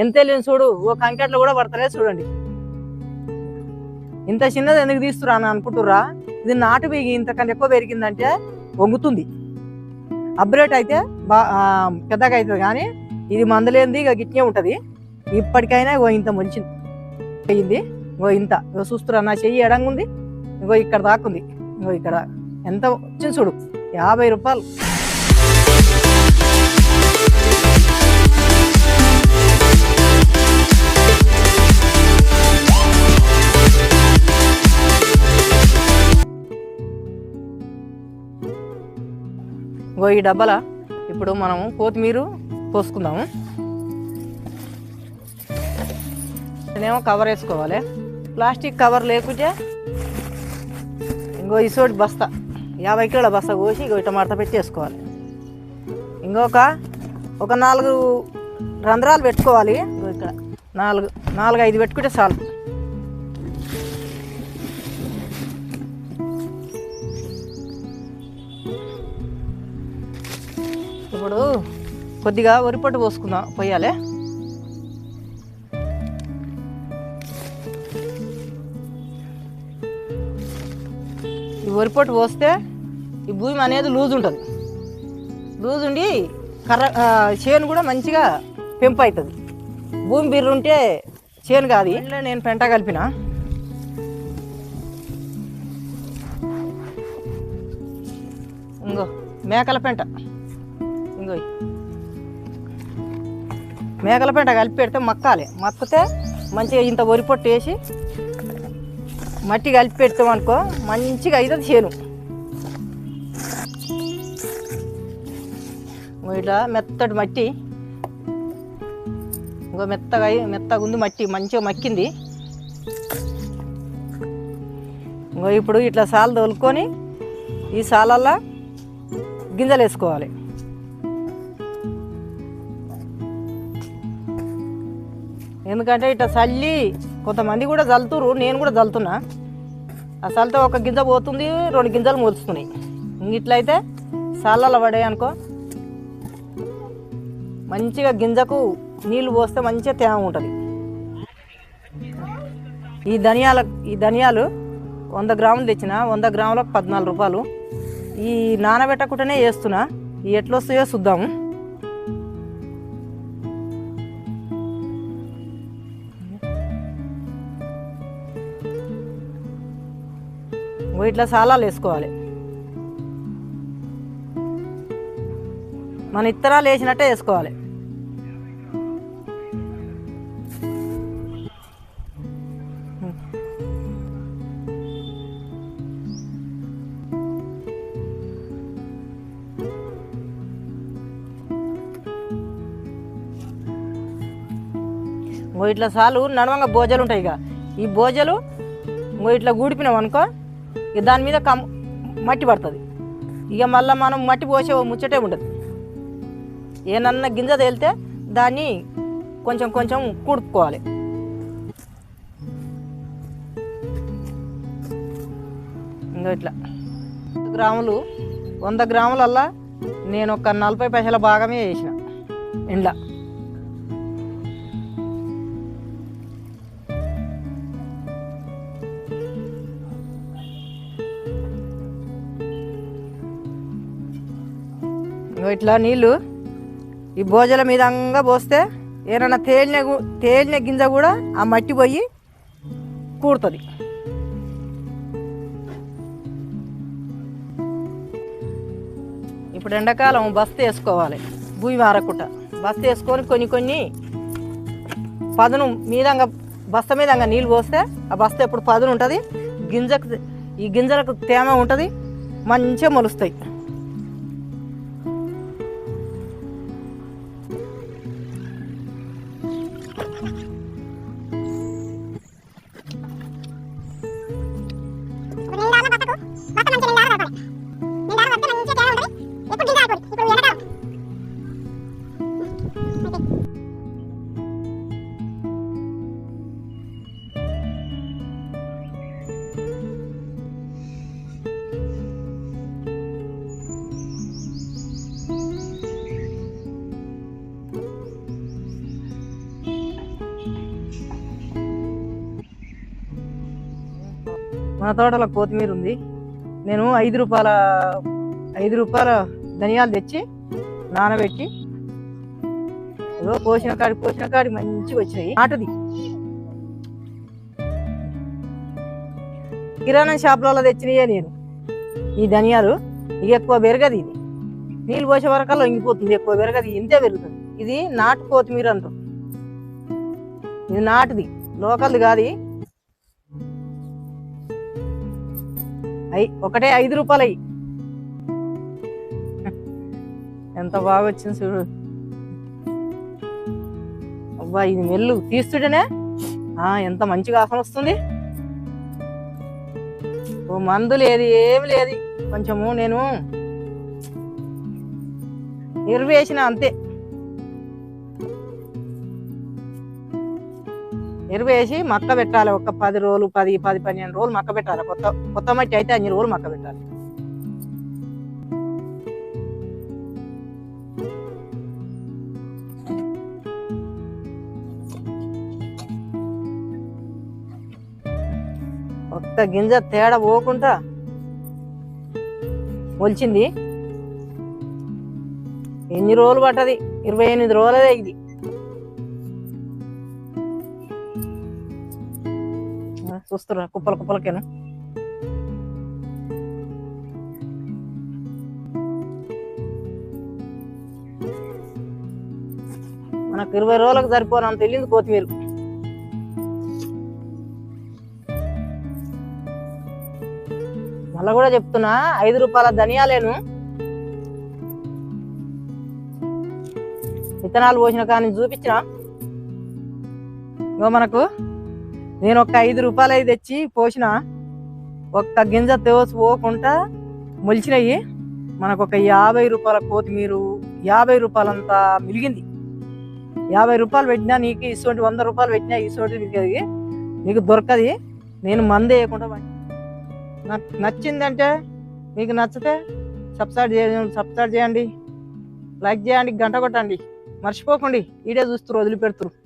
ఎంత తెలియదు చూడు ఓ కంకెట్లు కూడా పడతలేదు చూడండి. ఇంత చిన్నది ఎందుకు తీస్తురా అని అనుకుంటుర్రా? ఇది నాటు బిగి ఇంతకంటే ఎక్కువ పెరిగిందంటే వంగుతుంది. అప్గ్రేట్ అయితే బా పెద్దగా అవుతుంది కానీ ఇది మందలేంది ఇక గిట్నే ఉంటుంది. ఇప్పటికైనా ఇగో ఇంత మంచింది. అయ్యింది ఇగో ఇంత. ఇగో చూస్తురా నా చెయ్యి ఎడంగా ఉంది ఇగో ఇక్కడ దాకుంది. ఇగో ఇక్కడ ఎంత వచ్చింది చూడు యాభై రూపాయలు. ఇగో ఈ డబ్బల? ఇప్పుడు మనము కొత్తిమీర పోసుకుందాము. నేనేమో కవర్ వేసుకోవాలి. ప్లాస్టిక్ కవర్ లేకుంటే ఇంకో ఇసోటి బస్తా. యాభై కిలోల బస్తా కోసి ఇంకో ఇట్లా మడత పెట్టి వేసుకోవాలి. ఇంకొక ఒక నాలుగు రంధ్రాలు పెట్టుకోవాలి. ఇక్కడ. నాలుగు నాలుగు ఐదు పెట్టుకుంటే చాలు. ఇప్పుడు కొద్దిగా వరిపట్టు పోసుకుందాం పోయాలి. ఈ వరిపట్టు పోస్తే ఈ భూమి అనేది లూజ్ ఉంటుంది. దూదుండి కర్ర చేను కూడా మంచిగా పెంపు అవుతుంది భూమి బిర్రు ఉంటే చేను కాదు. ఇంట్లో నేను పెంట కలిపిన. ఇంగో మేకల పెంట. ఇంగో మేకల పెంట కలిపి పెడితే మక్కాలి. మక్కితే మంచిగా ఇంత వరి పొట్టు వేసి మట్టి కలిపి పెడతాం అనుకో మంచిగా అవుతుంది చేను. ఇట్లా మెత్తటి మట్టి. ఇంకో మెత్తగా అయి- మెత్తగా ఉంది మట్టి మంచిగా మక్కింది. ఇంకో ఇప్పుడు ఇట్లా సాలు తోలుకొని ఈ సాలల్లో గింజలు వేసుకోవాలి. ఎందుకంటే ఇట్లా చల్లి కొంతమంది కూడా చల్లుతురు నేను కూడా చల్లుతున్నా. ఆ చల్లితే ఒక గింజ పోతుంది రెండు గింజలు మొలుస్తున్నాయి ఇంక ఇట్లయితే సాలలో పడే అనుకో మంచిగా గింజకు నీళ్ళు పోస్తే మంచిగా తేమ ఉంటుంది. ఈ ధనియాల ఈ ధనియాలు వంద గ్రాములు తెచ్చిన వంద గ్రాములకు పద్నాలుగు రూపాయలు. ఈ నానబెట్టకుండానే వేస్తున్నా ఈ ఎట్లా వస్తాయో చూద్దాము ఇట్లా సాలాలు వేసుకోవాలి. మన ఇత్తనాలు వేసినట్టే వేసుకోవాలి. ఇంకో ఇట్లా సాలు నడవంగా భోజలు ఉంటాయి ఇక. ఈ భోజలు ఇంకో ఇట్లా గూడిపినాం అనుకో ఇక దాని మీద కమ్ మట్టి పడుతుంది. ఇక మళ్ళీ మనం మట్టి పోసే ముచ్చటే ఉంటుంది ఏనన్నా గింజ తేలితే దాన్ని కొంచెం కొంచెం కూడుకోవాలి ఇంకా ఇట్లా. గ్రాములు వంద గ్రాములల్లా నేను ఒక నలభై పైసల భాగమే వేసిన ఇండ్ల. ఇట్లా నీళ్ళు ఈ భోజల మీదంగా పోస్తే ఏదైనా తేలిన తేలిన గింజ కూడా ఆ మట్టి పోయి కూడుతుంది ఇప్పుడు ఎండాకాలం బస్త వేసుకోవాలి. భూమి మారకుండా బస్త వేసుకొని కొన్ని కొన్ని పదును మీదంగా బస్త మీదంగా నీళ్ళు పోస్తే ఆ బస్త ఎప్పుడు పదును ఉంటుంది. గింజకు ఈ గింజలకు తేమ ఉంటుంది. మంచిగా మొలుస్తాయి. మన తోటలో కొత్తిమీర ఉంది. నేను ఐదు రూపాయల ఐదు రూపాయల ధనియాలు తెచ్చి నానబెట్టి ఏదో పోసిన కాడి పోసిన కాడి మంచిగా వచ్చినాయి. నాటుది. కిరాణా షాప్లలో తెచ్చినయే నేను. ఈ ధనియాలు ఇక ఎక్కువ పెరగదు ఇది. నీళ్ళు పోసే వరకల్లా ఇంగిపోతుంది ఎక్కువ పెరగదు ఇంతే పెరుగుతుంది. ఇది నాటు కొత్తిమీర అంటారు. ఇది నాటుది. లోకల్ది కాదు అయి ఒకటే ఐదు రూపాయలు అయ్యి ఎంత బాగా వచ్చింది చూడు. అబ్బా ఇది మెల్లు. తీస్తుడనే ఆ ఎంత మంచిగా ఆసన వస్తుంది. ఓ మందు లేదు ఏమి లేదు. కొంచెము నేను ఎరువేసిన అంతే. ఎరువేసి మక్క పెట్టాలి. ఒక పది రోజులు పది పది పన్నెండు రోజులు మక్క పెట్టాలి. కొత్త కొత్త మట్టి అయితే అన్ని రోజులు మక్క పెట్టాలి. ఒక్క గింజ తేడా పోకుండా మొలిచింది. ఎన్ని రోజులు పట్టది ఇరవై ఎనిమిది రోజులదే ఇది. ఆ, చూస్తున్నా కుప్పల కుప్పలకేను? మనకు ఇరవై రోజులకు సరిపోనంత వెళ్ళింది కొత్తిమీర. మళ్ళా కూడా చెప్తున్నా ఐదు రూపాయల ధనియాలేను. విత్తనాలు పోసిన కానీ చూపించిన. ఇగో మనకు నేను ఒక ఐదు రూపాయలు తెచ్చి పోసిన. ఒక్క గింజ తోసి పోకుండా మొలిచినవి మనకు ఒక యాభై రూపాయల కోతిమీరు యాభై రూపాయలంతా మిలిగింది యాభై రూపాయలు పెట్టినా నీకు ఇటువంటి వంద రూపాయలు పెట్టినా ఇటువంటి నీకు నీకు దొరకది. నేను మందు వేయకుండా నాకు నచ్చిందంటే మీకు నచ్చితే సబ్స్క్రైబ్ చేయండి సబ్స్క్రైబ్ చేయండి. లైక్ చేయండి గంట కొట్టండి. మర్చిపోకండి. ఈడే చూస్తారు వదిలిపెడుతురు.